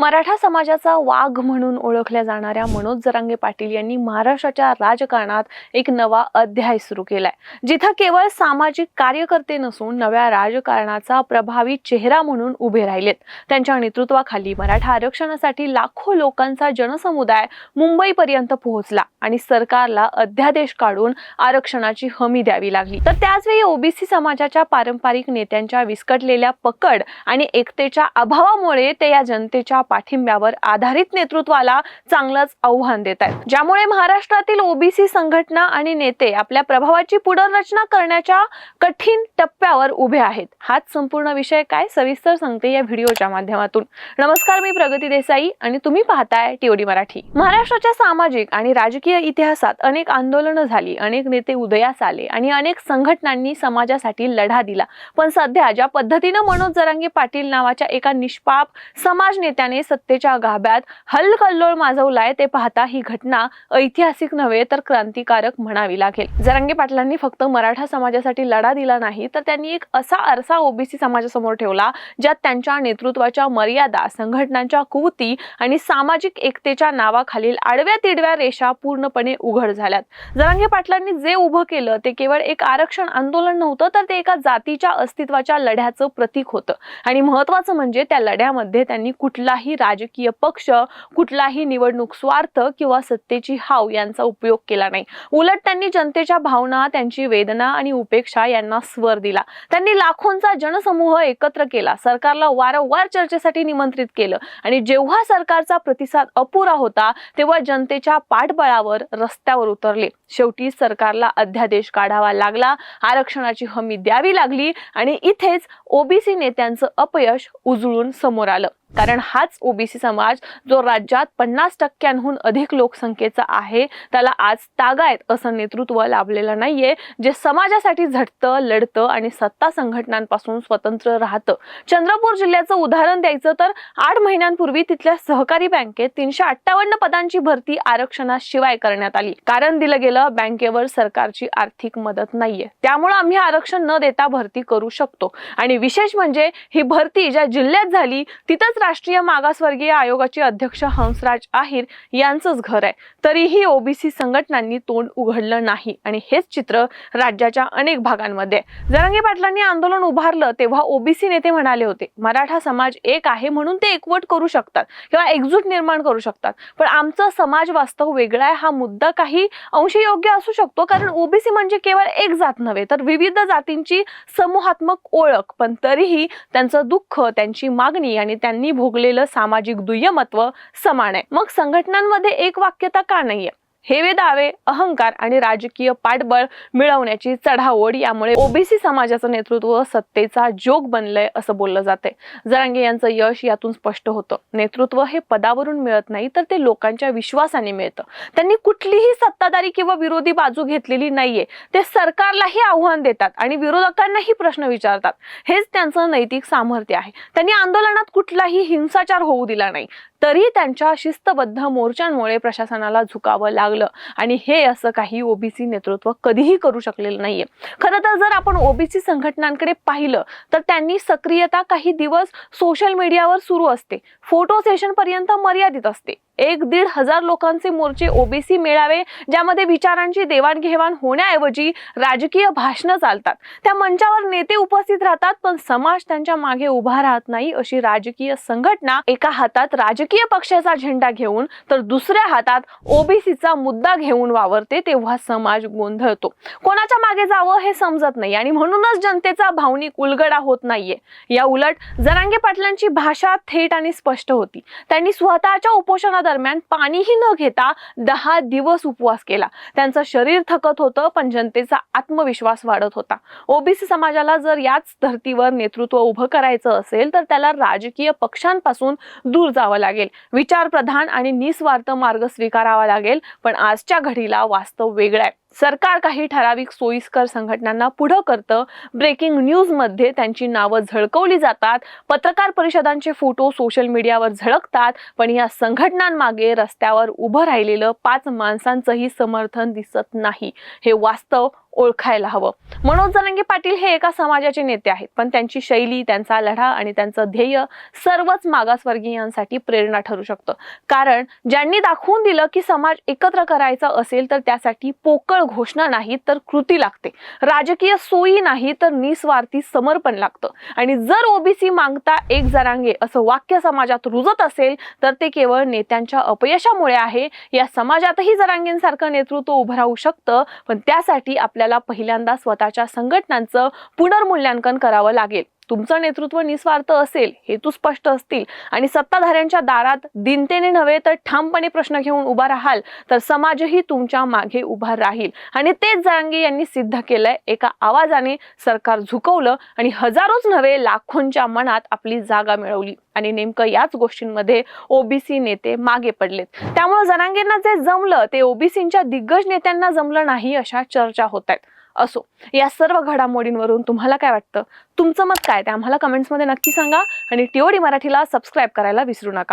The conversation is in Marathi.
मराठा समाजाचा वाघ म्हणून ओळखल्या जाणाऱ्या मनोज जरांगे पाटील यांनी महाराष्ट्राच्या राजकारणात एक नवा अध्याय सुरू केलाय. जिथं केवळ सामाजिक कार्यकर्ते नसून नव्या राजकारणाचा प्रभावी चेहरा म्हणून उभे राहिलेत. त्यांच्या नेतृत्वाखाली मराठा आरक्षणासाठी लाखो लोकांचा जनसमुदाय मुंबईपर्यंत पोहोचला आणि सरकारला अध्यादेश काढून आरक्षणाची हमी द्यावी लागली. तर त्याचवेळी ओबीसी समाजाच्या पारंपरिक नेत्यांच्या विस्कटलेल्या पकड आणि एकतेच्या अभावामुळे ते या जनतेच्या पाठिंब्यावर आधारित नेतृत्वाला चांगलंच आव्हान देत आहेत. ज्यामुळे महाराष्ट्रातील ओबीसी संघटना आणि नेते आपल्या प्रभावाची पुनर्रचना करण्याच्या कठीण टप्प्यावर उभे आहेत. हाच संपूर्ण विषय काय सविस्तर सांगते या व्हिडिओच्या माध्यमातून. नमस्कार मी प्रगती देसाई आणि तुम्ही पाहताय टीओडी मराठी. महाराष्ट्राच्या सामाजिक आणि राजकीय इतिहासात अनेक आंदोलनं झाली अनेक नेते उदयास आले आणि अनेक संघटनांनी समाजासाठी लढा दिला. पण सध्या ज्या पद्धतीनं मनोज जरांगे पाटील नावाच्या एका निष्पाप समाज नेत्याने सत्तेच्या गाभ्यात हल्लकल्लोळ माजवलाय ते पाहता ही घटना ऐतिहासिक नव्हे तर क्रांतिकारक म्हणावी लागेल. जरांगे पाटलांनी फक्त मराठा समाजासाठी लढा दिला नाही तर त्यांनी एक असा आरसा ओबीसी समाजासमोर ठेवला ज्यात त्यांच्या नेतृत्वाच्या मर्यादा संघटनांच्या कुवती आणि सामाजिक एकतेच्या नावाखालील आडव्या तिडव्या रेषा पूर्णपणे उघड झाल्यात. जरांगे पाटलांनी जे उभं केलं ते केवळ एक आरक्षण आंदोलन नव्हतं तर ते एका जातीच्या अस्तित्वाच्या लढ्याचं प्रतीक होतं. आणि महत्वाचं म्हणजे त्या लढ्यामध्ये त्यांनी कुठलाही राजकीय पक्ष कुठलाही निवडणूक स्वार्थ किंवा सत्तेची हाव यांचा उपयोग केला नाही. उलट त्यांनी जनतेच्या भावना त्यांची वेदना आणि उपेक्षा यांना स्वर दिला. त्यांनी लाखोंचा जनसमूह एकत्र केला. सरकारला वारंवार चर्चेसाठी निमंत्रित केलं. आणि जेव्हा सरकारचा प्रतिसाद अपुरा होता तेव्हा जनतेच्या पाठबळावर रस्त्यावर उतरले. शेवटी सरकारला अध्यादेश काढावा लागला आरक्षणाची हमी द्यावी लागली आणि इथेच ओबीसी नेत्यांचं अपयश उजळून समोर आलं. कारण हाच ओबीसी समाज जो राज्यात पन्नास टक्क्यांहून अधिक लोकसंख्येचा आहे त्याला आज तागायत असं नेतृत्व लाभलेलं नाहीये. जे समाजासाठी झटतं लढतं आणि सत्ता संघटनांपासून स्वतंत्र राहतं. चंद्रपूर जिल्ह्याचं उदाहरण द्यायचं तर आठ महिन्यांपूर्वी तिथल्या सहकारी बँकेत तीनशे अठ्ठावन्न पदांची भरती आरक्षणाशिवाय करण्यात आली. कारण दिलं गेलं बँकेवर सरकारची आर्थिक मदत नाहीये. त्यामुळे आम्ही आरक्षण न देता भरती करू शकतो. आणि विशेष म्हणजे ही भरती ज्या जिल्ह्यात झाली तिथंच राष्ट्रीय मागासवर्गीय आयोगाचे अध्यक्ष हंसराज आहिर यांचंच घर आहे. तरीही ओबीसी संघटनांनी तोंड उघडलं नाही आणि हेच चित्र राज्याच्या अनेक भागांमध्ये आहे. जरांगे पाटलांनी आंदोलन उभारलं तेव्हा ओबीसी नेते म्हणाले होते मराठा समाज एक आहे म्हणून ते एकवट करू शकतात किंवा एकजूट निर्माण करू शकतात. पण आमचं समाज वास्तव वेगळा आहे हा मुद्दा काही अंशी योग्य असू शकतो कारण ओबीसी म्हणजे केवळ एक जात नव्हे तर विविध जातींची समूहात्मक ओळख. पण तरीही त्यांचं दुःख त्यांची मागणी आणि त्यांनी भोगलेलं सामाजिक दुय्यमत्व समान आहे. मग संघटनांमध्ये एक वाक्यता का नाहीये? हेवे दावे अहंकार आणि राजकीय पाठबळ मिळवण्याची चढाओढ यामुळे ओबीसी समाजाचं नेतृत्व सत्तेचा जोग बनलंय असं बोललं जाते जरांगे यांचं यश यातून स्पष्ट होतं. नेतृत्व हे पदावरून मिळत नाही तर ते लोकांच्या विश्वासाने मिळतं. त्यांनी कुठलीही सत्ताधारी किंवा विरोधी बाजू घेतलेली नाहीये. ते सरकारलाही आव्हान देतात आणि विरोधकांनाही प्रश्न विचारतात. हेच त्यांचं नैतिक सामर्थ्य आहे. त्यांनी आंदोलनात कुठलाही हिंसाचार होऊ दिला नाही. तरी त्यांच्या शिस्तबद्ध मोर्चांमुळे प्रशासनाला झुकावं लागलं. आणि हे असं काही ओबीसी नेतृत्व कधीही करू शकलेलं नाहीये. खरं तर जर आपण ओबीसी संघटनांकडे पाहिलं तर त्यांनी सक्रियता काही दिवस सोशल मीडियावर सुरू असते. फोटो सेशन पर्यंत मर्यादित असते. एक दीड हजार लोकांचे मोर्चे ओबीसी मेळावे ज्यामध्ये विचारांची देवाणघेवाण होण्याऐवजी राजकीय भाषणं चालतात. त्या मंचावर नेते उपस्थित राहतात पण समाज त्यांच्या मागे उभा राहत नाही अशी राजकीय संघटना एका हातात राजकीय पक्षाचा झेंडा घेऊन तर दुसऱ्या हातात ओबीसीचा मुद्दा घेऊन वावरते तेव्हा समाज गोंधळतो. कोणाच्या मागे जावं हे समजत नाही आणि म्हणूनच जनतेचा भावनिक उलगडा होत नाहीये. या उलट जरांगे पाटलांची भाषा थेट आणि स्पष्ट होती. त्यांनी स्वतःच्या उपोषणात दरम्यान पाणीही न घेता दहा दिवस उपवास केला. त्यांचं शरीर थकत होतं पण जनतेचा आत्मविश्वास वाढत होता. ओबीसी समाजाला जर याच धर्तीवर नेतृत्व उभं करायचं असेल तर त्याला राजकीय पक्षांपासून दूर जावं लागेल. विचारप्रधान आणि निस्वार्थ मार्ग स्वीकारावा लागेल पण आजच्या घडीला वास्तव वेगळं आहे. सरकार काही ठराविक सोयीस्कर संघटनांना पुढं करतं. ब्रेकिंग न्यूजमध्ये त्यांची नावं झळकवली जातात. पत्रकार परिषदांचे फोटो सोशल मीडियावर झळकतात. पण या संघटनांमागे रस्त्यावर उभं राहिलेलं पाच माणसांचंही समर्थन दिसत नाही. हे वास्तव ओळखायला हवं. मनोज जरांगे पाटील हे एका समाजाचे नेते आहेत. पण त्यांची शैली त्यांचा लढा आणि त्यांचं ध्येय सर्वच मागासवर्गीयांसाठी प्रेरणा ठरू शकतं. कारण ज्यांनी दाखवून दिलं की समाज एकत्र करायचा असेल तर त्यासाठी पोकळ घोषणा नाही तर कृती लागते. राजकीय सोयी नाही तर निस्वार्थी समर्पण लागतं. आणि जर ओबीसी मागता एक जरांगे असं वाक्य समाजात रुजत असेल तर ते केवळ नेत्यांच्या अपयशामुळे आहे. या समाजातही जरांगेंसारखं नेतृत्व उभं राहू शकतं पण त्यासाठी आपल्या आपल्याला पहिल्यांदा स्वतःच्या संघटनांचं पुनर्मूल्यांकन करावं लागेल. तुमचं नेतृत्व निस्वार्थ असेल हेतू स्पष्ट असतील आणि सत्ताधाऱ्यांच्या दारात दिनतेने नव्हे तर ठामपणे प्रश्न घेऊन उभा राहाल तर समाजही तुमच्या मागे उभा राहील. आणि तेच जांगे यांनी सिद्ध केलंय एका आवाजाने सरकार झुकवलं आणि हजारोच नव्हे लाखोंच्या मनात आपली जागा मिळवली. आणि नेमकं याच गोष्टींमध्ये ओबीसी नेते मागे पडलेत. त्यामुळे जनांगेंना जे जमलं ते ओबीसींच्या दिग्गज नेत्यांना जमलं नाही अशा चर्चा होत आहेत. असो. या सर्व घडामोडींवरून तुम्हाला काय वाटतं? तुमचं मत काय? ते आम्हाला कमेंट्समध्ये नक्की सांगा आणि टीओडी मराठीला सबस्क्राईब करायला विसरू नका.